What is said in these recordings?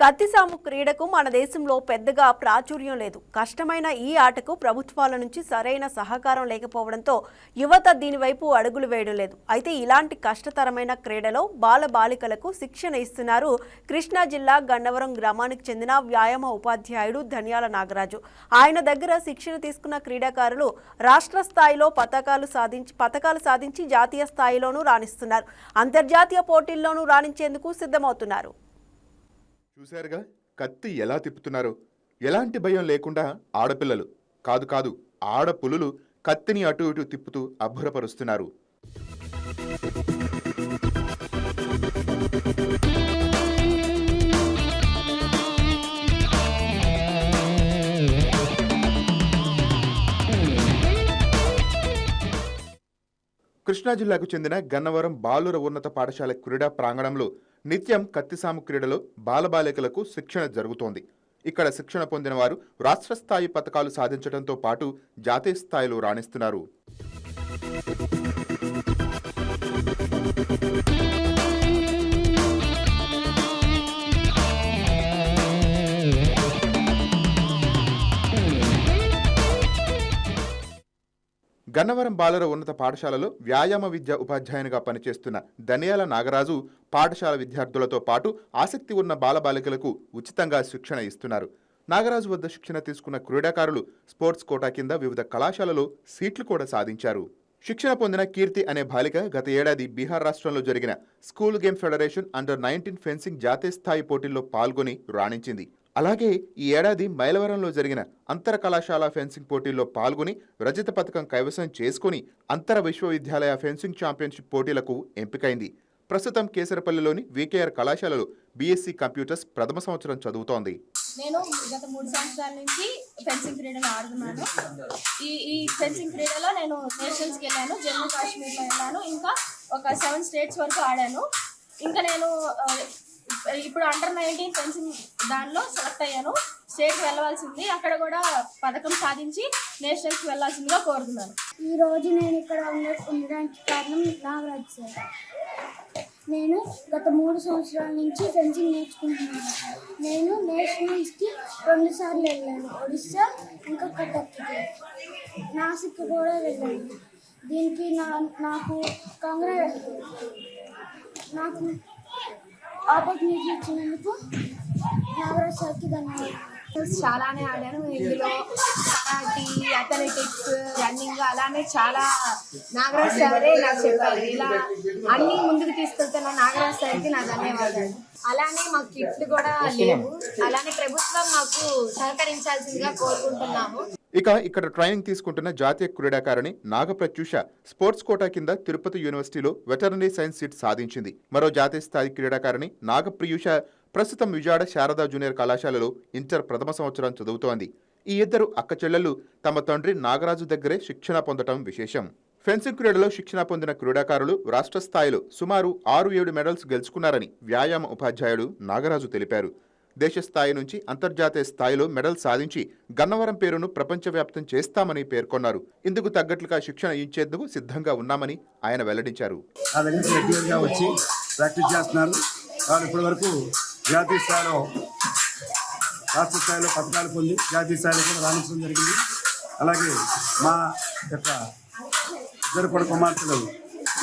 కత్తిసాము క్రీడకు మన దేశంలో పెద్దగా ప్రాచుర్యం లేదు. కష్టమైన ఈ ఆటకు ప్రభుత్వాల నుంచి సరైన సహకారం లేకపోవడంతో యువత దీనివైపు అడుగులు వేయడం లేదు. అయితే ఇలాంటి కష్టతరమైన క్రీడలో బాల బాలికలకు శిక్షణ ఇస్తున్నారు కృష్ణా జిల్లా గన్నవరం గ్రామానికి చెందిన వ్యాయామ ఉపాధ్యాయుడు ధనియాల నాగరాజు. ఆయన దగ్గర శిక్షణ తీసుకున్న క్రీడాకారులు రాష్ట్ర స్థాయిలో పథకాలు సాధించి పథకాలు సాధించి జాతీయ స్థాయిలోనూ రాణిస్తున్నారు. అంతర్జాతీయ పోటీల్లోనూ రాణించేందుకు సిద్ధమవుతున్నారు. చూశారుగా? కత్తి ఎలా తిప్పుతున్నారు? ఎలాంటి భయం లేకుండా ఆడపిల్లలు కాదు కాదు ఆడపులులు కత్తిని అటు ఇటు తిప్పుతూ అబ్బురపరుస్తున్నారు. కృష్ణా జిల్లాకు చెందిన గన్నవరం బాలుర ఉన్నత పాఠశాల క్రీడా ప్రాంగణంలో నిత్యం కత్తిసాము క్రీడలో బాలబాలికలకు శిక్షణ జరుగుతోంది. ఇక్కడ శిక్షణ పొందిన వారు రాష్ట్ర స్థాయి పథకాలు సాధించడంతో పాటు జాతీయ స్థాయిలో రాణిస్తున్నారు. గన్నవరం బాలుర ఉన్నత పాఠశాలలో వ్యాయామ విద్య ఉపాధ్యాయునిగా పనిచేస్తున్న దనియాల నాగరాజు పాఠశాల విద్యార్థులతో పాటు ఆసక్తి ఉన్న బాలబాలికలకు ఉచితంగా శిక్షణ ఇస్తున్నారు. నాగరాజు వద్ద శిక్షణ తీసుకున్న క్రీడాకారులు స్పోర్ట్స్ కోటా కింద వివిధ కళాశాలలో సీట్లు కూడా సాధించారు. శిక్షణ పొందిన కీర్తి అనే బాలిక గత ఏడాది బీహార్ రాష్ట్రంలో జరిగిన school game federation under nineteen fencing జాతీయ స్థాయి పోటీల్లో పాల్గొని రాణించింది. అలాగే ఈ ఏడాది మైలవరంలో జరిగిన అంతర కళాశాల ఫెన్సింగ్ పోటీల్లో పాల్గొని రజత పథకం కైవసం చేసుకుని అంతర విశ్వవిద్యాలయ ఫెన్సింగ్ ఛాంపియన్షిప్ పోటీలకు ఎంపికైంది. ప్రస్తుతం కేసరపల్లిలోని వికేఆర్ కళాశాలలో బీఎస్సీ కంప్యూటర్స్ ప్రథమ సంవత్సరం చదువుతోంది. నేను గత మూడు సంవత్సరాల నుంచి ఫెన్సింగ్ క్రీడలు ఆడుతున్నాను. ఈ ఈ ఫెన్సింగ్ క్రీడలో నేను నేషనల్స్కి వెళ్ళాను జమ్మూ కాశ్మీర్లో వెళ్ళాను. ఇంకా ఒక సెవెన్ స్టేట్స్ వరకు ఆడాను. ఇంకా నేను ఇప్పుడు అండర్ నైన్టీన్ ఫెన్సింగ్ దానిలో సెలెక్ట్ అయ్యాను. స్టేట్కి వెళ్ళవలసింది. అక్కడ కూడా పథకం సాధించి నేషనల్స్కి వెళ్ళాల్సిందిగా కోరుతున్నాను. ఈ రోజు నేను ఇక్కడ ఉండడానికి కారణం నాగరాజ్ సార్. నేను గత మూడు సంవత్సరాల నుంచి ఫెన్సింగ్ నేర్చుకుంటున్నాను. నేను నేషనల్స్కి రెండు సార్లు వెళ్ళాను. ఒడిస్సా ఇంకా కటక్కి నాసిక్ కూడా వెళ్ళాను. దీనికి నా నాకు కాంగ్రెస్ నాకు ఆపర్చునిటీ ఇచ్చినందుకు నాగరాజ్ సార్కి ధన్యవాదాలు చాలానే ఆడాను. ఇందులో కరాటీ అథ్లెటిక్స్ రన్నింగ్ అలానే చాలా నాగరాజ్ సారే నాకు చెప్పారు. ఇలా అన్ని ముందుకు తీసుకెళ్తున్న నాగరాజ్ సార్కి నా ధన్యవాదాలు. అలానే మాకు కిట్లు కూడా లేవు. అలానే ప్రభుత్వం మాకు సహకరించాల్సిందిగా కోరుకుంటున్నాము. ఇక ఇక్కడ ట్రైనింగ్ తీసుకుంటున్న జాతీయ క్రీడాకారిణి నాగప్రత్యూష స్పోర్ట్స్ కోటా కింద తిరుపతి యూనివర్సిటీలో వెటర్నరీ సైన్స్ సీట్ సాధించింది. మరో జాతీయ స్థాయి క్రీడాకారిణి నాగప్రయూష ప్రస్తుతం విజయవాడ శారదా జూనియర్ కళాశాలలో ఇంటర్ ప్రథమ సంవత్సరం చదువుతోంది. ఈ ఇద్దరు అక్కచెల్లెలు తమ తండ్రి నాగరాజు దగ్గరే శిక్షణ పొందటం విశేషం. ఫెన్సింగ్ క్రీడలో శిక్షణ పొందిన క్రీడాకారులు రాష్ట్ర స్థాయిలో సుమారు ఆరు ఏడు మెడల్స్ గెలుచుకున్నారని వ్యాయామ ఉపాధ్యాయుడు నాగరాజు తెలిపారు. దేశ స్థాయి నుంచి అంతర్జాతీయ స్థాయిలో మెడల్ సాధించి గన్నవరం పేరును ప్రపంచవ్యాప్తం చేస్తామని పేర్కొన్నారు. ఇందుకు తగ్గట్లుగా శిక్షణ ఇచ్చేందుకు సిద్ధంగా ఉన్నామని ఆయన వెల్లడించారు. నా దగ్గరికి రెగ్యులర్గా వచ్చి ప్రాక్టీస్ చేస్తున్నారు. వాళ్ళు ఇప్పటి వరకు జాతీయ స్థాయిలో రాష్ట్ర స్థాయిలో పథకాలు పొంది జాతీయ స్థాయిలో కూడా రాణించడం జరిగింది. అలాగే మా యొక్క ఇద్దరు కూడా కుమార్తెలు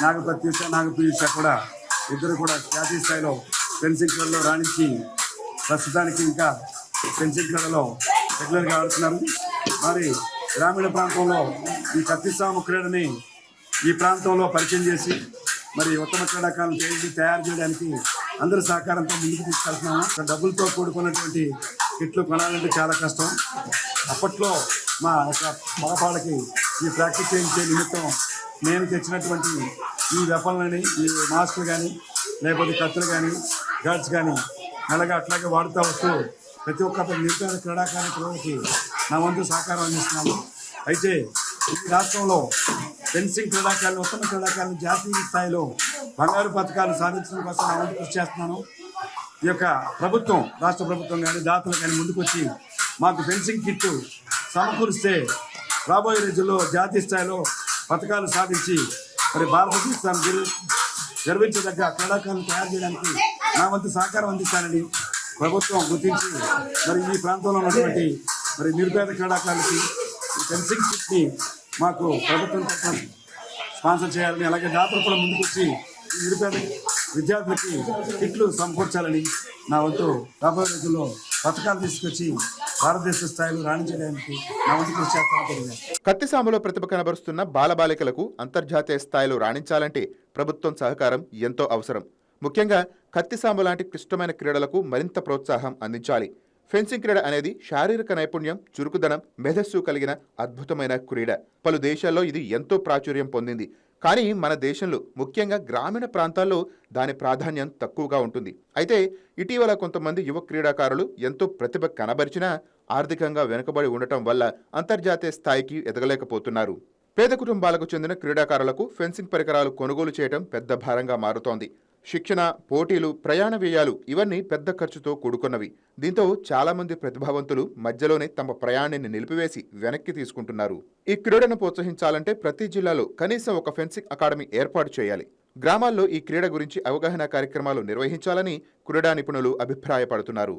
నాగప్రత్యూష నాగపీయూష కూడా ఇద్దరు కూడా జాతీయ స్థాయిలో ఫెన్సింగ్ క్రీడలో రాణించి ప్రస్తుతానికి ఇంకా ఫెన్సింగ్ రెగ్యులర్గా ఆడుతున్నారు. మరి గ్రామీణ ప్రాంతంలో ఈ కత్తిస్వామి క్రీడని ఈ ప్రాంతంలో పరిచయం చేసి మరి ఉత్తమ క్రీడాకారులను తయారు తయారు చేయడానికి అందరి సహకారంతో ముందుకు తీసుకెళ్తున్నాము. డబ్బులతో కూడుకున్నటువంటి కిట్లు కొనాలంటే చాలా కష్టం. అప్పట్లో మా యొక్క మగపాళ్ళకి ఈ ప్రాక్టీస్ చేయించే నిమిత్తం నేను తెచ్చినటువంటి ఈ వెపన్లని ఈ మాస్కులు కానీ లేకపోతే కత్తులు కానీ గాడ్స్ కానీ అలాగే అట్లాగే వాడుతూ వస్తూ ప్రతి ఒక్క నిరుపేద క్రీడా కార్యక్రమానికి నా వంతు సహకారం అందిస్తున్నాను అయితే ఈ రాష్ట్రంలో ఫెన్సింగ్ క్రీడాకారులు ఉత్తమ క్రీడాకారులు జాతీయ స్థాయిలో బంగారు పథకాలు సాధించడం కోసం నా వంతు కృషి చేస్తున్నాను. ఈ యొక్క ప్రభుత్వం రాష్ట్ర ప్రభుత్వం కానీ దాతలు కానీ ముందుకొచ్చి మాకు ఫెన్సింగ్ కిట్టు సమకూరిస్తే రాబోయే రోజుల్లో జాతీయ స్థాయిలో పథకాలు సాధించి మరి భారతదేశాన్ని నిర్వహించదగ్గ క్రీడాకారులు తయారు చేయడానికి నా వంతు సహకారం అందిస్తానని ప్రభుత్వం గుర్తించి మరి ఈ ప్రాంతంలో ఉన్నటువంటి మరి నిరుపేద క్రీడాకారులకి ఫెన్సింగ్ కిట్ని మాకు ప్రభుత్వం తరఫున స్పాన్సర్ చేయాలని అలాగే దాతలు కూడా ముందుకొచ్చి నిరుపేద విద్యార్థులకి కిట్లు సమకూర్చాలని నా వంతు రాబోయే రోజుల్లో పథకాలు తీసుకొచ్చి భారతదేశ స్థాయిలో రాణించడానికి నా వంతు కృషి చేస్తాను తెలియజేస్తాను ప్రతిభ కనబరుస్తున్న బాలబాలికలకు అంతర్జాతీయ స్థాయిలో రాణించాలంటే ప్రభుత్వం సహకారం ఎంతో అవసరం. ముఖ్యంగా కత్తిసాము లాంటి క్లిష్టమైన క్రీడలకు మరింత ప్రోత్సాహం అందించాలి. ఫెన్సింగ్ క్రీడ అనేది శారీరక నైపుణ్యం చురుకుదనం మేధస్సు కలిగిన అద్భుతమైన క్రీడ. పలు దేశాల్లో ఇది ఎంతో ప్రాచుర్యం పొందింది. కానీ మన దేశంలో ముఖ్యంగా గ్రామీణ ప్రాంతాల్లో దాని ప్రాధాన్యం తక్కువగా ఉంటుంది. అయితే ఇటీవల కొంతమంది యువ క్రీడాకారులు ఎంతో ప్రతిభ కనబరిచినా ఆర్థికంగా వెనుకబడి ఉండటం వల్ల అంతర్జాతీయ స్థాయికి ఎదగలేకపోతున్నారు. పేద కుటుంబాలకు చెందిన క్రీడాకారులకు ఫెన్సింగ్ పరికరాలు కొనుగోలు చేయడం పెద్ద భారంగా మారుతోంది. శిక్షణ పోటీలు ప్రయాణ వ్యయాలు ఇవన్నీ పెద్ద ఖర్చుతో కూడుకున్నవి. దీంతో చాలామంది ప్రతిభావంతులు మధ్యలోనే తమ ప్రయాణాన్ని నిలిపివేసి వెనక్కి తీసుకుంటున్నారు. ఈ క్రీడను ప్రోత్సహించాలంటే ప్రతి జిల్లాలో కనీసం ఒక ఫెన్సింగ్ అకాడమీ ఏర్పాటు చేయాలి. గ్రామాల్లో ఈ క్రీడ గురించి అవగాహన కార్యక్రమాలు నిర్వహించాలని క్రీడా నిపుణులు అభిప్రాయపడుతున్నారు.